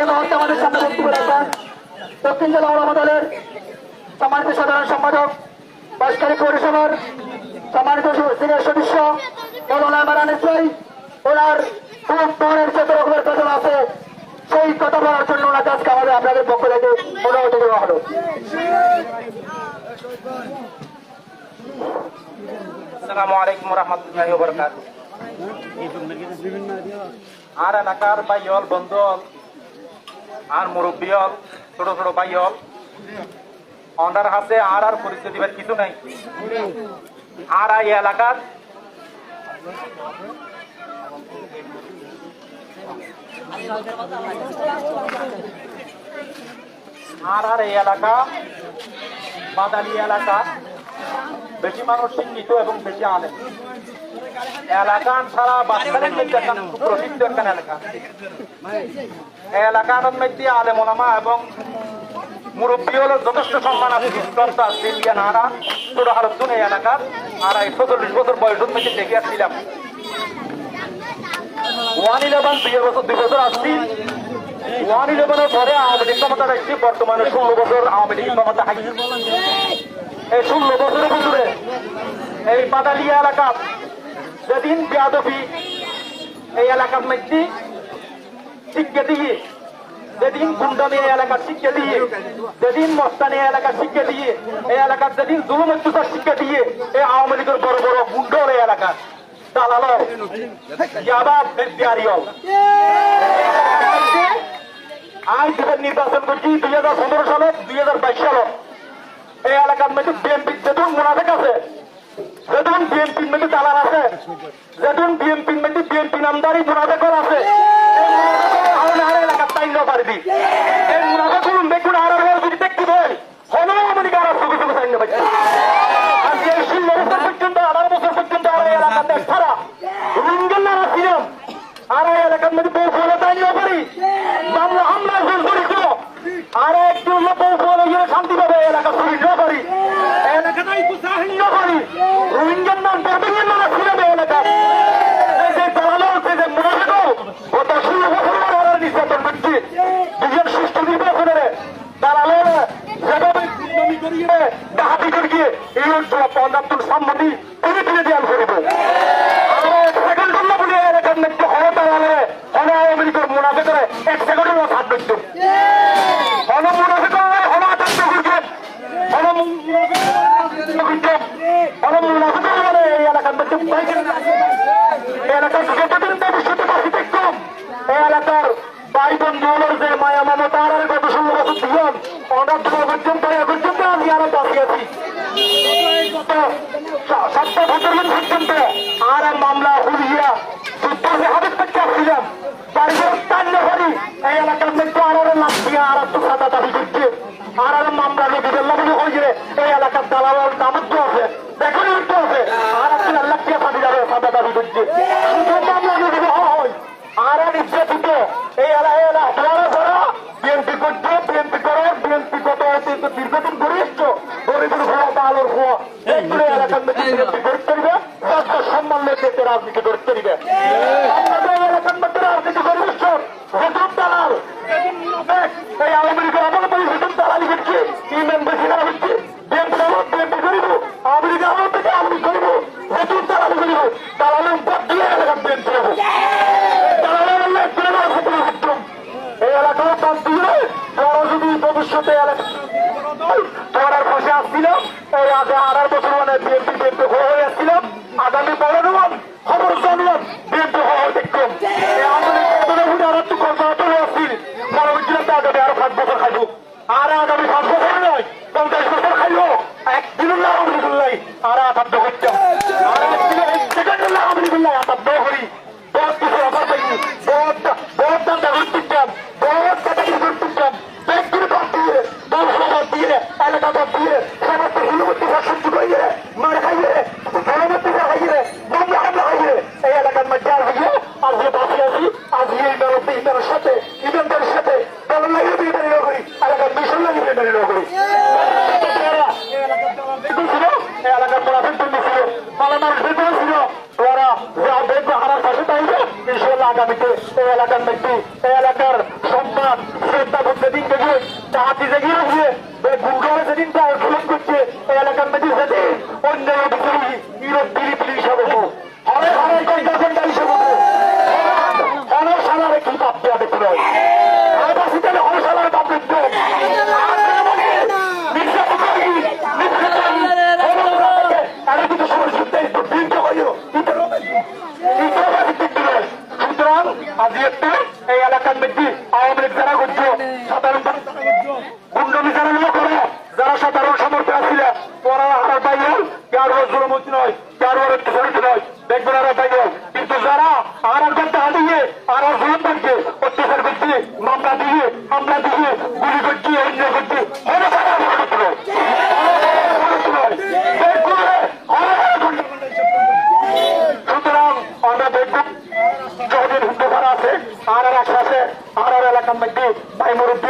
এই মুহূর্তে আমাদের সামনে বক্তব্য রাখবেন দক্ষিণ জেলা ওলামা দলের সম্মানিত সাধারণ সম্পাদক বাসকারী পৌরসভার সম্মানিত সিনিয়র সদস্য মৌলানা মারানের চাই ওনার খুব মনের যত রকমের বেদনা আছে সেই কথা বলার জন্য ওনাকে আজকে আমাদের আপনাদের পক্ষ থেকে অনুমতি দেওয়া হলো। আসসালামু আলাইকুম রহমতুল্লাহি বরকাত আর এলাকার বাইয়ল বন্ধল আর মুরব্বিয়ল ছোট ছোট বাইয়ল অন্ডার হাতে আর আর পরিচয় দিবার কিছু নাই। আর এই এলাকার আর আর এই এলাকা বাদালি এলাকা বেশি মানুষ শিক্ষিত এবং বেশি আলেন এলাকান সারা বাচ্চাদের প্রসিদ্ধ একটা এলাকা। এলাকার মধ্যে আলে ওলামা এবং মুরব্বী হলো যথেষ্ট সম্মান আছে। শ্রদ্ধা আরা ছোট এই এলাকার। আর এই চল্লিশ বছর বয়সের মধ্যে দেখে আসছিলাম। ওয়ান ইলেভেন, দুই বছর দুই বছর আসছি। ওয়ান ইলেভেনের পরে আওয়ামী লীগ ক্ষমতা দেখছি, বর্তমানে ষোলো বছর আওয়ামী লীগ ক্ষমতা হাইছে এই ষোলো বছরের ভিতরে এই পাতালিয়া এলাকা, যেদিন বেয়াদবি, এই এলাকার মধ্যে শিক্ষা দিয়ে। যেদিন গুন্ডামি এই এলাকার শিক্ষা দিয়ে, যেদিন মস্তানি এই এলাকার শিক্ষা দিয়ে, এই এলাকার যেদিন জুলুম অত্যাচার শিক্ষা দিয়ে, এই আওয়ামী লীগের বড় বড় গুন্ডর এই এলাকার। দালাল ইয়াবা বিহারিয়ল আজ দেশের নির্বাচন করছি দুই হাজার পনেরো সালে, দুই হাজার বাইশ সালে, এই এলাকার মধ্যে বিএনপি যেদিন মুনাফেক আছে, যেদিন বিএনপির মধ্যে দালাল আছে, যেদিন বিএনপির মধ্যে বিএনপি নামদারি মুনাফেকর আছে এই মুনাফেকর হাওনা আর এলাকার পারবি? এই মুনাফেকর দেখুন আর আর যদি দেখতে দেয় হলো আমাদের আর সুখে সুখে তাই না পারবি আর যে ষোলো বছর পর্যন্ত আঠারো বছর পর্যন্ত আর এই এলাকার দেশ ছাড়া। রোহিঙ্গার নারা ছিলাম। আর এই এলাকার মধ্যে বউ ফলে তাই না পারি। মামলা হামলা আর একটু বউ ফলে গিয়ে শান্তি পাবে এলাকা না পারি। এলাকাটাই কুসাহিনী না পারি। রোহিঙ্গার নাম বর্তমানের নারা ছিলাম এই এলাকা এই যে দালালো আছে যে মুনাফিকও গত ষোলো বছর ধরে নির্যাতন করছে দুজন সুস্থ নির্বাচনের দালালো যেভাবে গুন্ডামি করিয়ে ডাহাতি করিয়ে এই অঞ্চল পঞ্জাবতুল সম্মতি তিনি তুলে দেয়াল করিব আর সেকেন্ড জন্য বলে এলাকার মধ্যে হলে দাঁড়ালে হলে আওয়ামী লীগের মুনাফে করে এক সেকেন্ডের হাত ধরত হল মুনাফে করে হল হাত করছে হল মুনাফে করছে হল মুনাফে করে এই এলাকার মধ্যে বাইকের এই এলাকার যতদিন ভবিষ্যতে বাঁচি দেখতাম এই এলাকার ভাই বন্ধুগুলোর যে মায়া মমতা আর গত ষোলো বছর জীবন অনার দুটো পর্যন্ত এ পর্যন্ত আমি আরও বাঁচিয়ে আছি সপ্তাহ বছর পর্যন্ত আর মামলা হুলিয়া, যুদ্ধে হাতের থেকে আসছিলাম। বাড়িঘর তান্য করি এই এলাকার মধ্যে আর আর লাভ দিয়ে আর একটু খাতা দাবি করছে। আর আর মামলা নদী লাভি হয়েছে এই এলাকার দালাল দামত্ব কত দীর্ঘদিন ঘুরে এসছো গরিবের ভুয়া বালোর ভুয়া এইগুলো এলাকার মধ্যে দিবে রাষ্ট্র সম্মান লেগে রাজনীতি করতে দিবে আপনাদের এই এলাকার মধ্যে রাজনীতি করে এসছো হুজুর দালাল এই আওয়ামী লীগের আমার বলি হুজুর দালালি করছে ইমেন বেশি না হচ্ছে বিএনপি আমার বিএনপি করিব আওয়ামী লীগের আমার থেকে আওয়ামী লীগ করিব হুজুর দালালি করিব দালালের বাদ দিয়ে এলাকার বিএনপি হব দালালের আল্লাহ ছেড়ে দেওয়ার ক্ষেত্রে উত্তম এই এলাকার বাদ দিয়ে বড় যদি ভবিষ্যতে এলাকা তোমার পাশে আসছিলাম আড়াই বছর মানে বিএনপি বিএনপি আগামীতে এই এলাকার ব্যক্তি এই এলাকার সম্মান, শ্রদ্ধা বুদ্ধ দিনকে গিয়ে তাহাতে গিয়ে গুগলে যেদিন পাওয়া এই এলাকার মধ্যে আওয়ামী লীগ যারা করছ সাধারণ গুন্ডমি যারা করে, যারা সাধারণ সমর্থন আসছিল ওরা আর বাইরে কারও জুলমতি নয় কারও অত্যাচারিত নয়। দেখবেন আর বাইরে। কিন্তু যারা আর আর করতে হারিয়ে, আর আর অত্যাচার করছে, মামলা দিয়ে, হামলা দিয়ে, গুলি করছে হলে তারা আমার করতে নয়। দেখবে, হলে তারা করতে নয়। সুতরাং আমরা দেখব যতদিন হিন্দু ঘর আছে আর আর আশপাশে আর আর এলাকার মধ্যে ভাই মুরব্বীর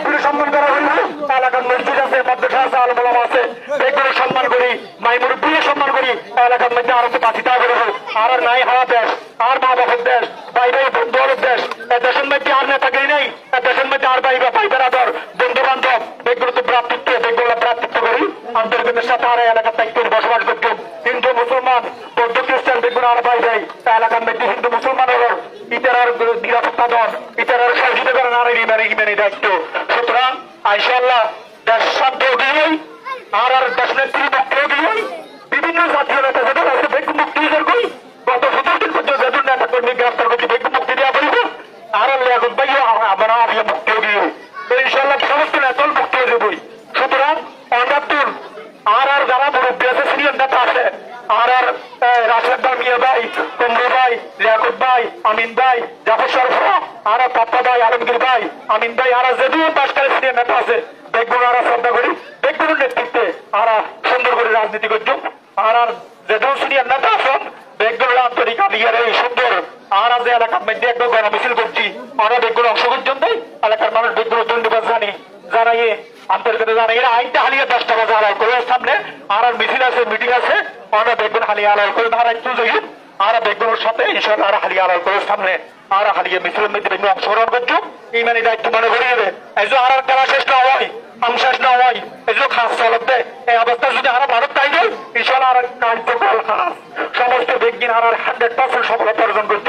মুরব্বীর সম্মান করা হইল এলাকার মসজিদ আছে, মাদ্রাসা আছে, আলমলাম আছে। এগুলো সম্মান করি মাই মুরব্বীর সম্মান করি, এলাকার মধ্যে আরও বাঁচিতা করে আর নাই হারা দেশ, আর মা বাবার দেশ, ভাই ভাই বন্ধু দেশ। এ দেশের মধ্যে আর নেতাগিরি নেই, এ দেশের মধ্যে আর ভাই ভাই বেড়াদর বন্ধু বান্ধব এগুলো তো ভ্রাতৃত্ব, এগুলো ভ্রাতৃত্ব করি। আন্তর্জাতিকের সাথে আর এলাকার দায়িত্ব বসবাস করতে হিন্দু, মুসলমান, বৌদ্ধ, খ্রিস্টান, দেখবেন আর ভাই ভাই, এলাকার মধ্যে হিন্দু মুসলমানের ইতারার নিরাপত্তা দল আর ইমানে দায়িত্ব সুতরাং আইসাল্লাহ দেশ সাধ্য দিয়েই আর আর দেশ নেত্রী দিয়ে বিভিন্ন জাতীয় নেতা যাদের আছে বেগ মুক্তি করি, গত সতেরো দিন পর্যন্ত যাদের নেতা কর্মী গ্রেফতার করছি বেগ মুক্তি দেওয়া বলব আর আল্লাহ ভাইও আমরা আবিয়া মুক্তি দিয়ে ইনশাল্লাহ সমস্ত নেতল মুক্তি দেবই সুতরাং অন্যাত্তর আর আর যারা মুরব্বী আছে সিনিয়র নেতা আছে আর আর রাশেদ ভাই মিয়া ভাই কুমরু ভাই লিয়াকুত ভাই আমিন ভাই, জাফর সরফরা আর পাপ্পা ভাই, আলমগীর ভাই, আমিন ভাই, আর পাঁচকালে সিনিয়র নেতা আছে দেখবুন আর শ্রদ্ধা করি দেখবুন নেতৃত্বে আর সুন্দর করে রাজনীতি করছ। আর আর যদিও সিনিয়র নেতা আছেন আর আজ এলাকার মধ্যে একদম গণমিছিল করছি আমরা দেখবুন অংশগ্রহণ দেয় এলাকার মানুষ দেখবুন ধন্যবাদ জানি যারা আন্তর্জাতিক এরা আইনটা হালিয়ে দশটা বাজে আড়াই করে সামনে আর আর মিছিল আছে, মিটিং আছে, আমরা দেখবেন হালিয়া আড়াই করে ধারা একটু আর দেখবেন সাথে ইনশাল্লাহ আর হালিয়া আলাল করে সামনে আর হালিয়ে মিছিলের মধ্যে দেখবেন অংশগ্রহণ করছ। ইমানি দায়িত্ব মনে করিয়ে দেবে। এই যে খেলা শেষ না হয় আম শেষ না হয় এই যে খাস চলত এই অবস্থা যদি আর ভারত তাই যায় ইনশাল্লাহ আর কার্যকর খাস সমস্ত ব্যক্তির আর হান্ড্রেড পার্সেন্ট সফলতা অর্জন করছ।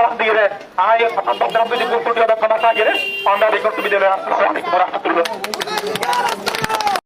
সালাম দিয়ে রে। আয় ভদ্রাম যদি পুরপুটি ক্ষমা থাকে রে